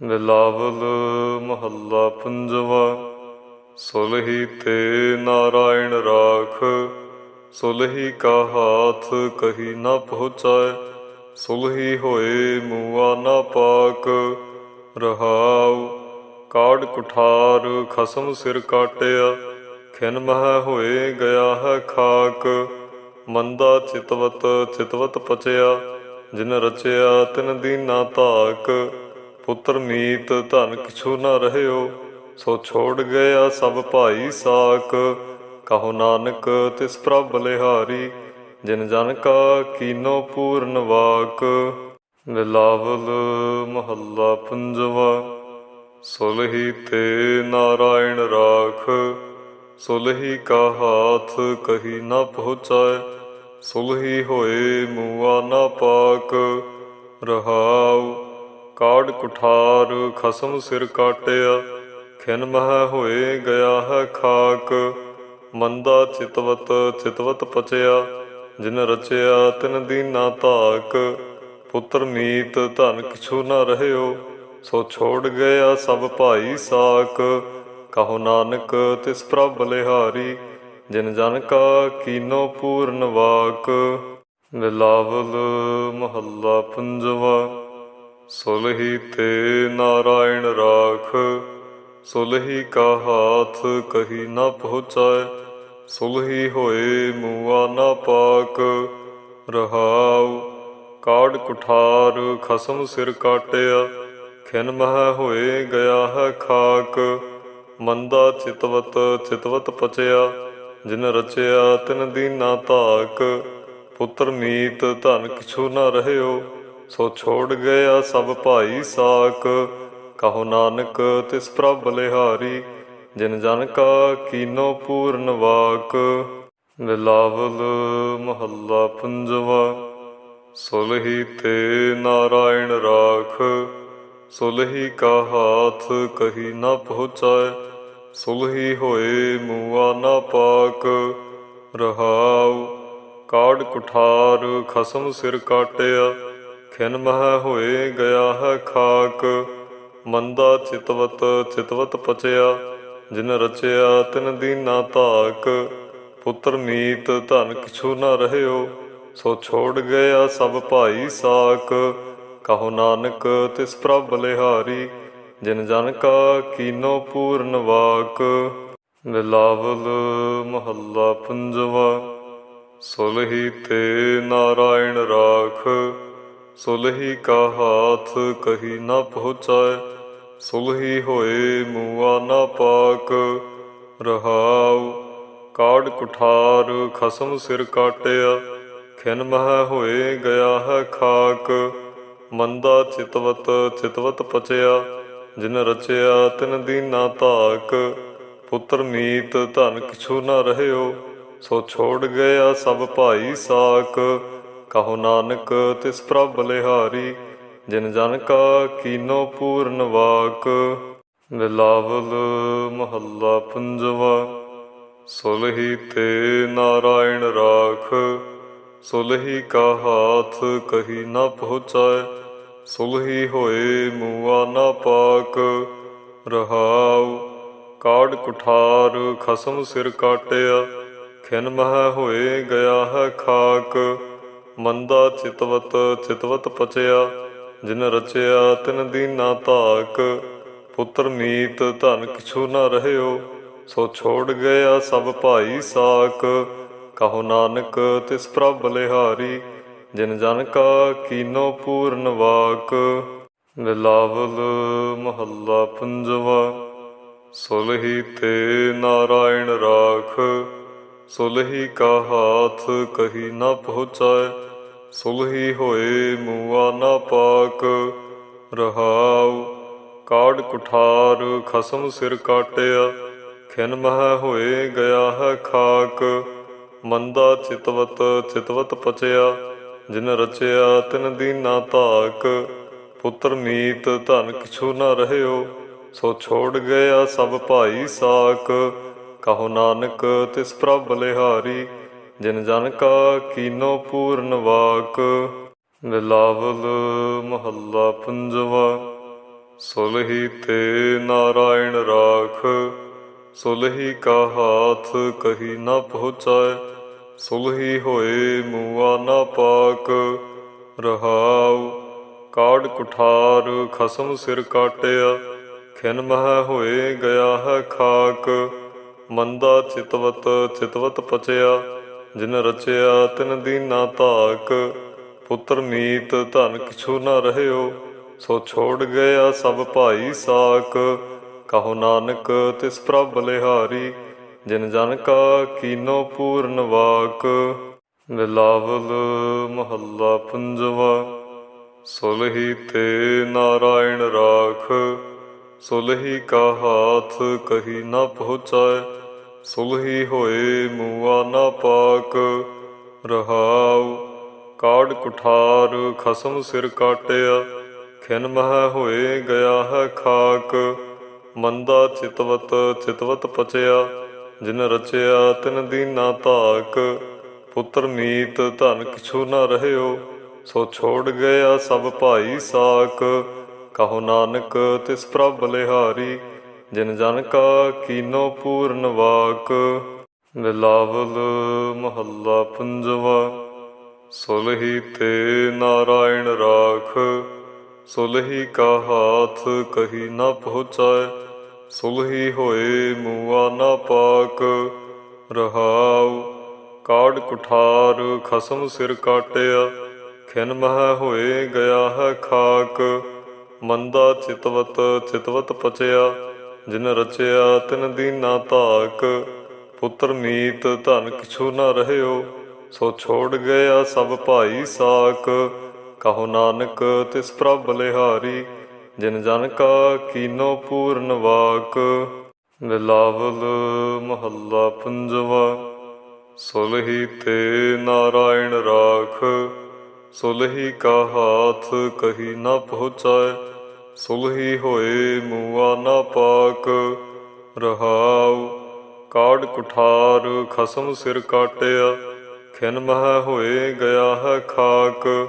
ਬਿਲਾਵਲ ਮਹੱਲਾ ਪੰਜਵਾ, ਸੁਲਹੀ ਤੇ ਨਾਰਾਇਣ ਰਾਖ, ਸੁਲਹੀ ਕਾ ਹਾਥ ਕਹੀ ਨਾ ਪਹੁੰਚਾਏ, ਸੁਲਹੀ ਹੋਏ ਮੂਆ ਨਾ ਪਾਕ, ਰਹਾਉ ਕਾੜ ਕੁਠਾਰ ਖਸਮ ਸਿਰ ਕਾਟਿਆ, ਖਿਨ ਮਹਿ ਹੋਏ ਗਿਆ ਹੈ ਖਾਕ, ਮੰਦਾ ਚਿਤਵਤ ਚਿਤਵਤ ਪਚਿਆ, ਜਿਨ ਰਚਿਆ ਤਿਨ ਦੀਨਾ ਧਾਕ ਪੁੱਤਰ ਮੀਤ, ਧਨ ਕਿਛੂ ਨਾ ਰਹਿਓ, ਸੋ ਛੋੜ ਗਿਆ ਸਭ ਭਾਈ ਸਾਕ ਕਹੋ ਨਾਨਕ, ਤਿਸ ਪ੍ਰਭ ਬਲਿਹਾਰੀ ਜਿਨ ਜਨ ਕਾ ਕੀਨੋ ਪੂਰਨ ਵਾਕ। ਬਿਲਾਵਲ ਮਹੱਲਾ ਪੰਜਵਾ, ਸੁਲਹੀ ਤੇ ਨਾਰਾਇਣ ਰਾਖ। ਸੁਲਹੀ ਕਾ ਹਾਥ ਕਹੀ ਨਾ ਪਹੁੰਚਾਏ, ਸੁਲਹੀ ਹੋਏ ਮੂਆ ਨਾ ਪਾਕ। ਰਹਾਉ ਕਾੜ ਕੁਠਾਰ ਖਸਮ ਸਿਰ ਕਾਟਿਆ, ਖਿਨ ਮਹ ਹੋਏ ਗਿਆ ਹੈ ਖਾਕ। ਮੰਦਾ ਚਿਤਵਤ ਚਿਤਵਤ ਪਚਿਆ, ਜਿਨ ਰਚਿਆ ਤਿਨ ਦੀਨਾ ਧਾਕ। ਪੁੱਤਰ ਮੀਤ ਧਨ ਕਿਛੂ ਨਾ ਰਹਿਓ, ਸੋ ਛੋੜ ਗਿਆ ਸਭ ਭਾਈ ਸਾਕ। ਕਹੋ ਨਾਨਕ, ਤਿਸ ਪ੍ਰਭ ਬਲਿਹਾਰੀ, ਜਿਨ ਜਨ ਕਾ ਕੀਨੋ ਪੂਰਨ ਵਾਕ। ਬਿਲਾਵਲ ਮਹੱਲਾ ਪੰਜਵਾ। ਸੁਲਹੀ ਤੇ ਨਾਰਾਇਣ ਰਾਖ, ਸੁਲਹੀ ਕਾ ਹਾਥ ਕਹੀ ਨਾ ਪਹੁੰਚਾਏ, ਸੁਲਹੀ ਹੋਏ ਮੂਆ ਨਾ ਪਾਕ, ਰਹਾਉ ਕਾੜ ਕੁਠਾਰ ਖਸਮ ਸਿਰ ਕਾਟਿਆ, ਖਿਨ ਮਹਿ ਹੋਏ ਗਿਆ ਹੈ ਖਾਕ, ਮੰਦਾ ਚਿਤਵਤ ਚਿਤਵਤ ਪਚਿਆ, ਜਿਨ ਰਚਿਆ ਤਿਨ ਦੀਨਾ ਧਾਕ, ਪੁੱਤਰ ਮੀਤ ਧਨ ਕਿਛੂ ਨਾ ਰਹਿਓ। ਸੋ ਛੋੜ ਗਿਆ ਸਭ ਭਾਈ ਸਾਕ ਕਹੋ ਨਾਨਕ ਤਿਸ ਪ੍ਰਭ ਬਲਿਹਾਰੀ ਜਿਨ ਜਨ ਕਾ ਕੀਨੋ ਪੂਰਨ ਵਾਕ। ਬਿਲਾਵਲ ਮਹੱਲਾ ਪੰਜਵਾ ਸੁਲਹੀ ਤੇ ਨਾਰਾਇਣ ਰਾਖ ਸੁਲਹੀ ਕਾ ਹਾਥ ਕਹੀ ਨਾ ਪਹੁੰਚਾਏ ਸੁਲਹੀ ਹੋਏ ਮੂਆ ਨਾ ਪਾਕ, ਰਹਾਉ ਕਾੜ ਕੁਠਾਰ ਖਸਮ ਸਿਰ ਕਾਟਿਆ। ਖਿਨ ਮਹਿ ਹੋਏ ਗਿਆ ਹੈ ਖਾਕ, ਮੰਦਾ ਚਿਤਵਤ ਚਿਤਵਤ ਪਚਿਆ, ਜਿਨ ਰਚਿਆ ਤਿਨ ਦੀਨਾ ਧਾਕ। ਪੁੱਤਰ ਮੀਤ ਧਨ ਕਿਛੂ ਨਾ ਰਹਿਓ, ਸੋ ਛੋੜ ਗਿਆ ਸਭ ਭਾਈ ਸਾਕ। ਕਹੋ ਨਾਨਕ, ਤਿਸ ਪ੍ਰਭ ਬਲਿਹਾਰੀ, ਜਿਨ ਜਨ ਕਾ ਕੀਨੋ ਪੂਰਨ ਵਾਕ। ਬਿਲਾਵਲ ਮਹੱਲਾ ਪੰਜਵਾ, ਸੁਲਹੀ ਤੇ ਨਾਰਾਇਣ ਰਾਖ। ਸੁਲਹੀ ਕਾ ਹਾਥ ਕਹੀ ਨਾ ਪਹੁੰਚਾਏ, ਸੁਲਹੀ ਹੋਏ ਮੂਆ ਨਾ ਪਾਕ, ਰਹਾਉ ਕਾੜ ਕੁਠਾਰ ਖਸਮ ਸਿਰ ਕਾਟਿਆ, ਖਿਨ ਮਹਿ ਹੋਏ ਗਿਆ ਹੈ ਖਾਕ, ਮੰਦਾ ਚਿਤਵਤ ਚਿਤਵਤ ਪਚਿਆ, ਜਿਨ ਰਚਿਆ ਤਿਨ ਦੀਨਾ ਧਾਕ, ਪੁੱਤਰ ਮੀਤ ਧਨ ਕਿਛੂ ਨਾ ਰਹਿਓ, ਸੋ ਛੋੜ ਗਿਆ ਸਭ ਭਾਈ ਸਾਕ ਕਹੋ ਨਾਨਕ, ਤਿਸ ਪ੍ਰਭ ਬਲਿਹਾਰੀ ਜਿਨ ਜਨ ਕਾ ਕੀਨੋ ਪੂਰਨ ਵਾਕ। ਬਿਲਾਵਲ ਮਹੱਲਾ ਪੰਜਵਾ ਸੁਲਹੀ ਤੇ ਨਾਰਾਇਣ ਰਾਖ। ਸੁਲਹੀ ਕਾ ਹਾਥ ਕਹੀ ਨਾ ਪਹੁੰਚਾਏ ਸੁਲਹੀ ਹੋਏ ਮੂਆ ਨਾ ਪਾਕ। ਰਹਾਉ ਕਾੜ ਕੁਠਾਰ ਖਸਮ ਸਿਰ ਕਾਟਿਆ, ਖਿਨ ਮਹਿ ਹੋਏ ਗਿਆ ਹੈ ਖਾਕ। ਮੰਦਾ ਚਿਤਵਤ ਚਿਤਵਤ ਪਚਿਆ, ਜਿਨ ਰਚਿਆ ਤਿਨ ਦੀਨਾ ਧਾਕ। ਪੁੱਤਰ ਮੀਤ, ਧਨ ਕਿਛੂ ਨਾ ਰਹਿਓ, ਸੋ ਛੋੜ ਗਿਆ ਸਭ ਭਾਈ ਸਾਕ। ਕਹੋ ਨਾਨਕ, ਤਿਸ ਪ੍ਰਭ ਬਲਿਹਾਰੀ ਜਿਨ ਜਨ ਕਾ ਕੀਨੋ ਪੂਰਨ ਵਾਕ। ਬਿਲਾਵਲ ਮਹੱਲਾ ਪੰਜਵਾ, ਸੁਲਹੀ ਤੇ ਨਾਰਾਇਣ ਰਾਖ। ਸੁਲਹੀ ਕਾ ਹਾਥ ਕਹੀ ਨਾ ਪਹੁੰਚਾਏ, ਸੁਲਹੀ ਹੋਏ ਮੂਆ ਨਾ ਪਾਕ, ਰਹਾਉ ਕਾੜ ਕੁਠਾਰ ਖਸਮ ਸਿਰ ਕਾਟਿਆ, ਖਿਨ ਮਹਿ ਹੋਏ ਗਿਆ ਹੈ ਖਾਕ, ਮੰਦਾ ਚਿਤਵਤ ਚਿਤਵਤ ਪਚਿਆ, ਜਿਨ ਰਚਿਆ ਤਿਨ ਦੀਨਾ ਧਾਕ, ਪੁੱਤਰ ਮੀਤ ਧਨ ਕਿਛੂ ਨਾ ਰਹਿਓ, ਸੋ ਛੋੜ ਗਿਆ ਸਭ ਭਾਈ ਸਾਕ ਕਹੋ ਨਾਨਕ, ਤਿਸ ਪ੍ਰਭ ਬਲਿਹਾਰੀ, ਜਿਨ ਜਨ ਕਾ ਕੀਨੋ ਪੂਰਨ ਵਾਕ। ਬਿਲਾਵਲ ਮਹੱਲਾ ਪੰਜਵਾ, ਸੁਲਹੀ ਤੇ ਨਾਰਾਇਣ ਰਾਖ। ਸੁਲਹੀ ਕਾ ਹਾਥ ਕਹੀ ਨਾ ਪਹੁੰਚਾਏ, ਸੁਲਹੀ ਹੋਏ ਮੂਆ ਨਾ ਪਾਕ। ਰਹਾਉ ਕਾੜ ਕੁਠਾਰ ਖਸਮ ਸਿਰ ਕਾਟਿਆ, ਖਿਨ ਮਹ ਹੋਏ ਗਿਆ ਹੈ ਖਾਕ। ਮੰਦਾ ਚਿਤਵਤ ਚਿਤਵਤ ਪਚਿਆ, ਜਿਨ ਰਚਿਆ ਤਿਨ ਦੀਨਾ ਧਾਕ। ਪੁੱਤਰ ਮੀਤ ਧਨ ਕਿਛੂ ਨਾ ਰਹਿਓ, ਸੋ ਛੋੜ ਗਿਆ ਸਭ ਭਾਈ ਸਾਕ। ਕਹੋ ਨਾਨਕ, ਤਿਸ ਪ੍ਰਭ ਲਿਹਾਰੀ, ਜਿਨ ਜਨ ਕਾ ਕੀਨੋ ਪੂਰਨ ਵਾਕ। ਬਿਲਾਵਲ ਮਹੱਲਾ ਪੰਜਵਾ ਸੁਲਹੀ ਤੇ ਨਾਰਾਇਣ ਰਾਖ। ਸੁਲਹੀ ਕਾ ਹਾਥ ਕਹੀ ਨਾ ਪਹੁੰਚਾਏ ਸੁਲਹੀ ਹੋਏ ਮੂਆ ਨਾ ਪਾਕ, ਰਹਾਉ ਕਾੜ ਕੁਠਾਰ, ਖਸਮ ਸਿਰ ਕਾਟਿਆ, ਖਿਨ ਮਹ ਹੋਏ ਗਿਆ ਹੈ ਖਾਕ, ਮੰਦਾ ਚਿਤਵਤ ਚਿਤਵਤ ਪਚਿਆ, ਜਿਨ ਰਚਿਆ ਤਿਨ ਦੀਨਾ ਧਾਕ, ਪੁੱਤਰ ਮੀਤ ਧਨ ਕਿਛੂ ਨਾ ਰਹਿਓ, ਸੋ ਛੋੜ ਗਿਆ ਸਭ ਭਾਈ ਸਾਕ, ਕਹੋ ਨਾਨਕ ਤਿਸ ਪ੍ਰਭ ਲਿਹਾਰੀ ਜਿਨ ਜਨ ਕਾ ਕੀਨੋ ਪੂਰਨ ਵਾਕ ਬਿਲਾਵਲ ਮਹੱਲਾ ਪੰਜਵਾ। ਸੁਲਹੀ ਤੇ ਨਾਰਾਇਣ ਰਾਖ, ਸੁਲਹੀ ਕਾ ਹਾਥ ਕਹੀ ਨਾ ਪਹੁੰਚਾਏ। ਸੁਲਹੀ ਹੋਏ ਮੂਆ ਨਾ ਪਾਕ, ਰਹਾਉ ਕਾੜ ਕੁਠਾਰ ਖਸਮ ਸਿਰ ਕਾਟਿਆ। ਖਿਨ ਮਹ ਹੋਏ ਗਿਆ ਹੈ ਖਾਕ, ਮੰਦਾ ਚਿਤਵਤ ਚਿਤਵਤ ਪਚਿਆ। ਜਿਨ ਰਚਿਆ ਤਿਨ ਦੀਨਾ ਧਾਕ, ਪੁੱਤਰ ਮੀਤ ਧਨ ਕਿਛੂ ਨਾ ਰਹਿਓ, ਸੋ ਛੋੜ ਗਿਆ ਸਭ ਭਾਈ ਸਾਕ ਕਹੋ ਨਾਨਕ ਤਿਸ ਪ੍ਰਭ ਲਿਹਾਰੀ, ਜਿਨ ਜਨ ਕਾ ਕੀਨੋ ਪੂਰਨ ਵਾਕ। ਬਿਲਾਵਲ ਮਹੱਲਾ ਪੰਜਵਾ ਸੁਲਹੀ ਤੇ ਨਾਰਾਇਣ ਰਾਖ। ਸੁਲਹੀ ਕਾ ਹਾਥ ਕਹੀ ਨਾ ਪਹੁੰਚਾਏ ਸੁਲਹੀ ਹੋਏ ਮੂਆ ਨਾ ਪਾਕ, ਰਹਾਉ ਕਾੜ ਕੁਠਾਰ, ਖਸਮ ਸਿਰ ਕਾਟਿਆ, ਖਿਨ ਮਹ ਹੋਏ ਗਿਆ ਹੈ ਖਾਕ,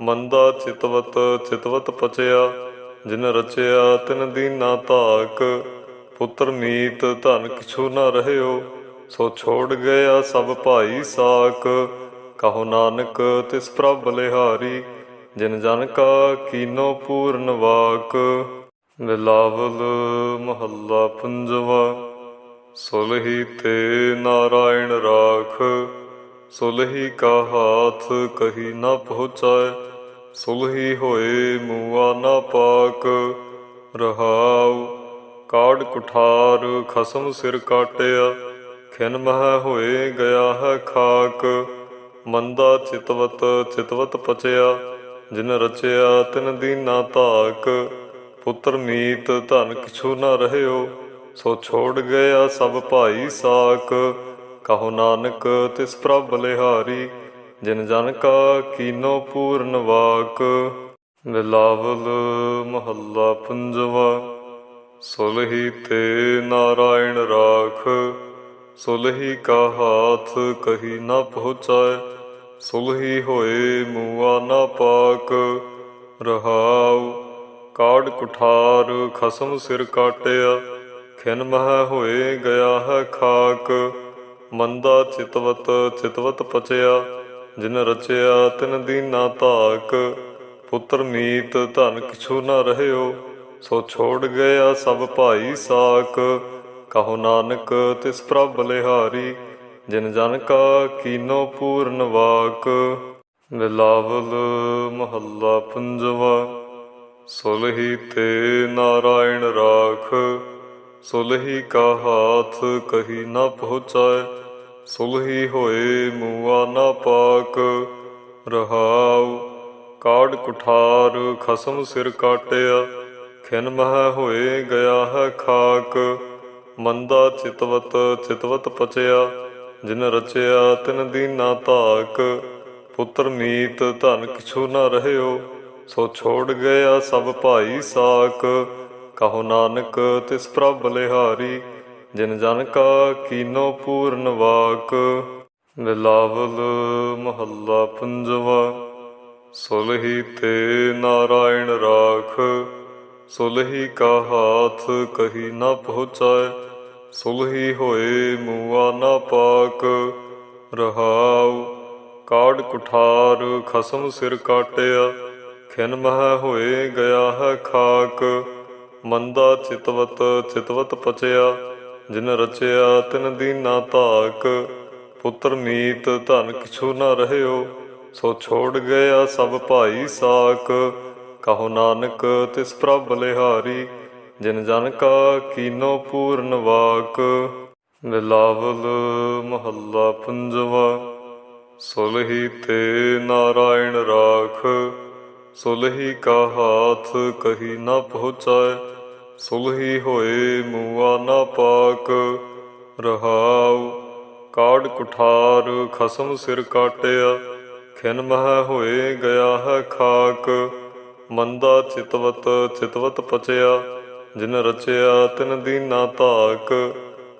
ਮੰਦਾ ਚਿਤਵਤ ਚਿਤਵਤ ਪਚਿਆ, ਜਿਨ ਰਚਿਆ ਤਿਨ ਦੀਨਾ ਧਾਕ, ਪੁੱਤਰ ਮੀਤ ਧਨ ਕਿਛੂ ਨਾ ਰਹਿਓ, ਸੋ ਛੋੜ ਗਿਆ ਸਭ ਭਾਈ ਸਾਕ, ਕਹੋ ਨਾਨਕ ਤਿਸ ਪ੍ਰਭ ਲਿਹਾਰੀ ਜਿਨ ਜਨ ਕਾ ਕੀਨੋ ਪੂਰਨ ਵਾਕ ਬਿਲਾਵਲ ਮਹੱਲਾ ਪੰਜਵਾ। ਸੁਲਹੀ ਤੇ ਨਾਰਾਇਣ ਰਾਖ, ਸੁਲਹੀ ਕਾ ਹਾਥ ਕਹੀ ਨਾ ਪਹੁੰਚਾਏ, ਸੁਲਹੀ ਹੋਏ ਮੂਆ ਨਾ ਪਾਕ, ਰਹਾਉ ਕਾੜ ਕੁਠਾਰ ਖਸਮ ਸਿਰ ਕਾਟਿਆ। ਖਿਨ ਮਹ ਹੋਏ ਗਿਆ ਹੈ ਖਾਕ, ਮੰਦਾ ਚਿਤਵਤ ਚਿਤਵਤ ਪਚਿਆ। ਜਿਨ ਰਚਿਆ ਤਿਨ ਦੀਨਾ ਧਾਕ, ਪੁੱਤਰ ਮੀਤ ਧਨ ਕਿਛੂ ਨਾ ਰਹਿਓ, ਸੋ ਛੋੜ ਗਿਆ ਸਭ ਭਾਈ ਸਾਕ। ਕਹੋ ਨਾਨਕ ਤਿਸ ਪ੍ਰਭ ਲਿਹਾਰੀ ਜਿਨ ਜਨ ਕਾ ਕੀਨੋ ਪੂਰਨ ਵਾਕ। ਬਿਲਾਵਲ ਮਹੱਲਾ ਪੰਜਵਾ ਸੁਲਹੀ ਤੇ ਨਾਰਾਇਣ ਰਾਖ ਸੁਲਹੀ ਕਾ ਹਾਥ ਕਹੀ ਨਾ ਪਹੁੰਚਾਏ। ਸੁਲਹੀ ਹੋਏ ਮੂਆ ਨਾ ਪਾਕ, ਰਹਾਉ ਕਾੜ ਕੁਠਾਰ, ਖਸਮ ਸਿਰ ਕਾਟਿਆ, ਖਿਨ ਮਹ ਹੋਏ ਗਿਆ ਹੈ ਖਾਕ, ਮੰਦਾ ਚਿਤਵਤ ਚਿਤਵਤ ਪਚਿਆ, ਜਿਨ ਰਚਿਆ ਤਿਨ ਦੀਨਾ ਧਾਕ, ਪੁੱਤਰ ਮੀਤ ਧਨ ਕਿਛੂ ਨਾ ਰਹਿਓ, ਸੋ ਛੋੜ ਗਿਆ ਸਭ ਭਾਈ ਸਾਕ, ਕਹੋ ਨਾਨਕ ਤਿਸ ਪ੍ਰਭ ਲਿਹਾਰੀ ਜਿਨ ਜਨ ਕਾ ਕੀਨੋ ਪੂਰਨ ਵਾਕ ਬਿਲਾਵਲ ਮਹੱਲਾ ਪੰਜਵਾ। ਸੁਲਹੀ ਤੇ ਨਾਰਾਇਣ ਰਾਖ ਸੁਲਹੀ ਕਾ ਹਾਥ ਕਹੀ ਨਾ ਪਹੁੰਚਾਏ। ਸੁਲਹੀ ਹੋਏ ਮੂਆ ਨਾ ਪਾਕ, ਰਹਾਉ ਕਾੜ ਕੁਠਾਰ ਖਸਮ ਸਿਰ ਕਾਟਿਆ। ਖਿਨ ਮਹ ਹੋਏ ਗਿਆ ਹੈ ਖਾਕ, ਮੰਦਾ ਚਿਤਵਤ ਚਿਤਵਤ ਪਚਿਆ। ਜਿਨ ਰਚਿਆ ਤਿਨ ਦੀਨਾ ਧਾਕ, ਪੁੱਤਰ ਮੀਤ ਧਨ ਕਿਛੂ ਨਾ ਰਹਿਓ, ਸੋ ਛੋੜ ਗਿਆ ਸਭ ਭਾਈ ਸਾਕ ਕਹੋ ਨਾਨਕ ਤਿਸ ਪ੍ਰਭ ਲਿਹਾਰੀ ਜਿਨ ਜਨ ਕਾ ਕੀਨੋ ਪੂਰਨ ਵਾਕ। ਬਿਲਾਵਲ ਮਹੱਲਾ ਪੰਜਵਾ, ਸੁਲਹੀ ਤੇ ਨਾਰਾਇਣ ਰਾਖ। ਸੁਲਹੀ ਕਾ ਹਾਥ ਕਹੀ ਨਾ ਪਹੁੰਚਾਏ ਸੁਲਹੀ ਹੋਏ ਮੂਆ ਨਾ ਪਾਕ, ਰਹਾਉ ਕਾੜ ਕੁਠਾਰ, ਖਸਮ ਸਿਰ ਕਾਟਿਆ, ਖਿਨ ਮਹਿ ਹੋਏ ਗਿਆ ਹੈ ਖਾਕ, ਮੰਦਾ ਚਿਤਵਤ ਚਿਤਵਤ ਪਚਿਆ, ਜਿਨ ਰਚਿਆ ਤਿਨ ਦੀਨਾ ਧਾਕ, ਪੁੱਤਰ ਮੀਤ ਧਨ ਕਿਛੂ ਨਾ ਰਹਿਓ, ਸੋ ਛੋੜ ਗਿਆ ਸਭ ਭਾਈ ਸਾਕ, ਕਹੋ ਨਾਨਕ ਤਿਸ ਪ੍ਰਭ ਲਿਹਾਰੀ ਜਿਨ ਜਨ ਕਾ ਕੀਨੋ ਪੂਰਨ ਵਾਕ ਬਿਲਾਵਲ ਮਹੱਲਾ ਪੰਜਵਾ। ਸੁਲਹੀ ਤੇ ਨਾਰਾਇਣ ਰਾਖ ਸੁਲਹੀ ਕਾ ਹਾਥ ਕਹੀ ਨਾ ਪਹੁੰਚਾਏ। ਸੁਲਹੀ ਹੋਏ ਮੂਆ ਨਾ ਪਾਕ, ਰਹਾਉ ਕਾੜ ਕੁਠਾਰ ਖਸਮ ਸਿਰ ਕਾਟਿਆ। ਖਿਨ ਮਹਿ ਹੋਏ ਗਿਆ ਹੈ ਖਾਕ, ਮੰਦਾ ਚਿਤਵਤ ਚਿਤਵਤ ਪਚਿਆ। ਜਿਨ ਰਚਿਆ ਤਿਨ ਦੀਨਾ ਧਾਕ,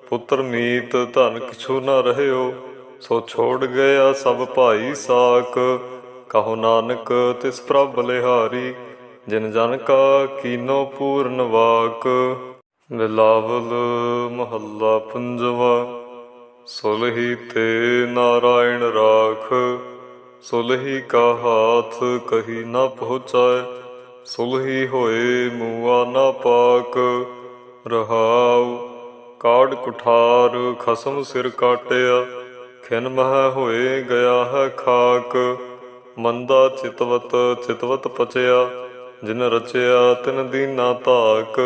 ਪੁੱਤਰ ਮੀਤ ਧਨ ਕਿਛੂ ਨਾ ਰਹਿਓ, ਸੋ ਛੋੜ ਗਿਆ ਸਭ ਭਾਈ ਸਾਕ। ਕਹੋ ਨਾਨਕ, ਤਿਸ ਪ੍ਰਭ ਲਿਹਾਰੀ, ਜਿਨ ਜਨ ਕਾ ਕੀਨੋ ਪੂਰਨ ਵਾਕ। ਬਿਲਾਵਲ ਮਹੱਲਾ ਪੰਜਵਾ, ਸੁਲਹੀ ਤੇ ਨਾਰਾਇਣ ਰਾਖ। ਸੁਲਹੀ ਕਾ ਹਾਥ ਕਹੀ ਨਾ ਪਹੁੰਚਾਏ ਸੁਲਹੀ ਹੋਏ ਮੂਆ ਨਾ ਪਾਕ, ਰਹਾਉ ਕਾੜ ਕੁਠਾਰ, ਖਸਮ ਸਿਰ ਕਾਟਿਆ, ਖਿਨ ਮਹਿ ਹੋਏ ਗਿਆ ਹੈ ਖਾਕ, ਮੰਦਾ ਚਿਤਵਤ ਚਿਤਵਤ ਪਚਿਆ, ਜਿਨ ਰਚਿਆ ਤਿਨ ਦੀਨਾ ਧਾਕ,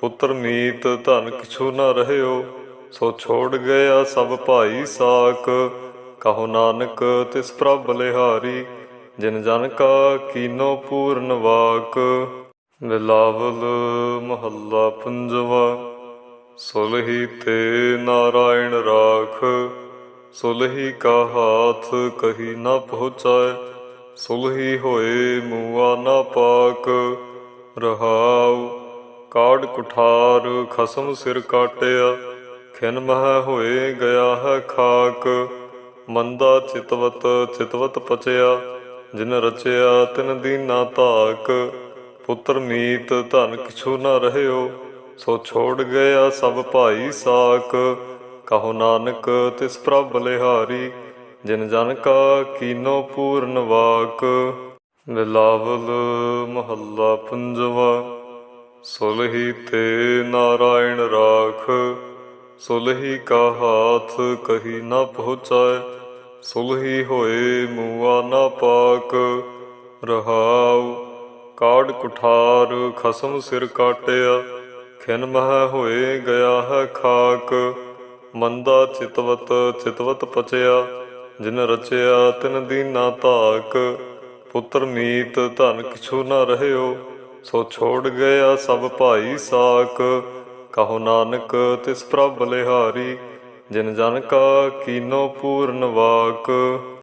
ਪੁੱਤਰ ਮੀਤ ਧਨ ਕਿਛੂ ਨਾ ਰਹਿਓ, ਸੋ ਛੋੜ ਗਿਆ ਸਭ ਭਾਈ ਸਾਕ, ਕਹੋ ਨਾਨਕ ਤਿਸ ਪ੍ਰਭ ਲਿਹਾਰੀ ਜਿਨ ਜਨ ਕਾ ਕੀਨੋ ਪੂਰਨ ਵਾਕ ਬਿਲਾਵਲ ਮਹੱਲਾ ਪੰਜਵਾ। ਸੁਲਹੀ ਤੇ ਨਾਰਾਇਣ ਰਾਖ ਸੁਲਹੀ ਕਾ ਹਾਥ ਕਹੀ ਨਾ ਪਹੁੰਚਾਏ ਸੁਲਹੀ ਹੋਏ ਮੂਆ ਨਾ ਪਾਕ, ਰਹਾਉ ਕਾੜ ਕੁਠਾਰ ਖਸਮ ਸਿਰ ਕਾਟਿਆ। ਖਿਨ ਮਹਿ ਹੋਏ ਗਿਆ ਹੈ ਖਾਕ, ਮੰਦਾ ਚਿਤਵਤ ਚਿਤਵਤ ਪਚਿਆ। ਜਿਨ ਰਚਿਆ ਤਿਨ ਦੀਨਾ ਧਾਕ, ਪੁੱਤਰ ਮੀਤ ਧਨ ਕਿਛੂ ਨਾ ਰਹਿਓ, ਸੋ ਛੋੜ ਗਿਆ ਸਭ ਭਾਈ ਸਾਕ ਕਹੋ ਨਾਨਕ ਤਿਸ ਪ੍ਰਭ ਲਿਹਾਰੀ, ਜਿਨ ਜਨ ਕਾ ਕੀਨੋ ਪੂਰਨ ਵਾਕ। ਬਿਲਾਵਲ ਮਹੱਲਾ ਪੰਜਵਾ ਸੁਲਹੀ ਤੇ ਨਾਰਾਇਣ ਰਾਖ ਸੁਲਹੀ ਕਾ ਹਾਥ ਕਹੀ ਨਾ ਪਹੁੰਚਾਏ ਸੁਲਹੀ ਹੋਏ ਮੂਆ ਨਾ ਪਾਕ, ਰਹਾਉ ਕਾੜ ਕੁਠਾਰ, ਖਸਮ ਸਿਰ ਕਾਟਿਆ, ਖਿਨ ਮਹਿ ਹੋਏ ਗਿਆ ਹੈ ਖਾਕ, ਮੰਦਾ ਚਿਤਵਤ ਚਿਤਵਤ ਪਚਿਆ, ਜਿਨ ਰਚਿਆ ਤਿਨ ਦੀਨਾ ਧਾਕ, ਪੁੱਤਰ ਮੀਤ ਧਨ ਕਿਛੂ ਨਾ ਰਹਿਓ, ਸੋ ਛੋੜ ਗਿਆ ਸਭ ਭਾਈ ਸਾਕ, ਕਹੋ ਨਾਨਕ ਤਿਸ ਪ੍ਰਭ ਲਿਹਾਰੀ ਜਿਨ ਜਨ ਕਾ ਕੀਨੋ ਪੂਰਨ ਵਾਕ।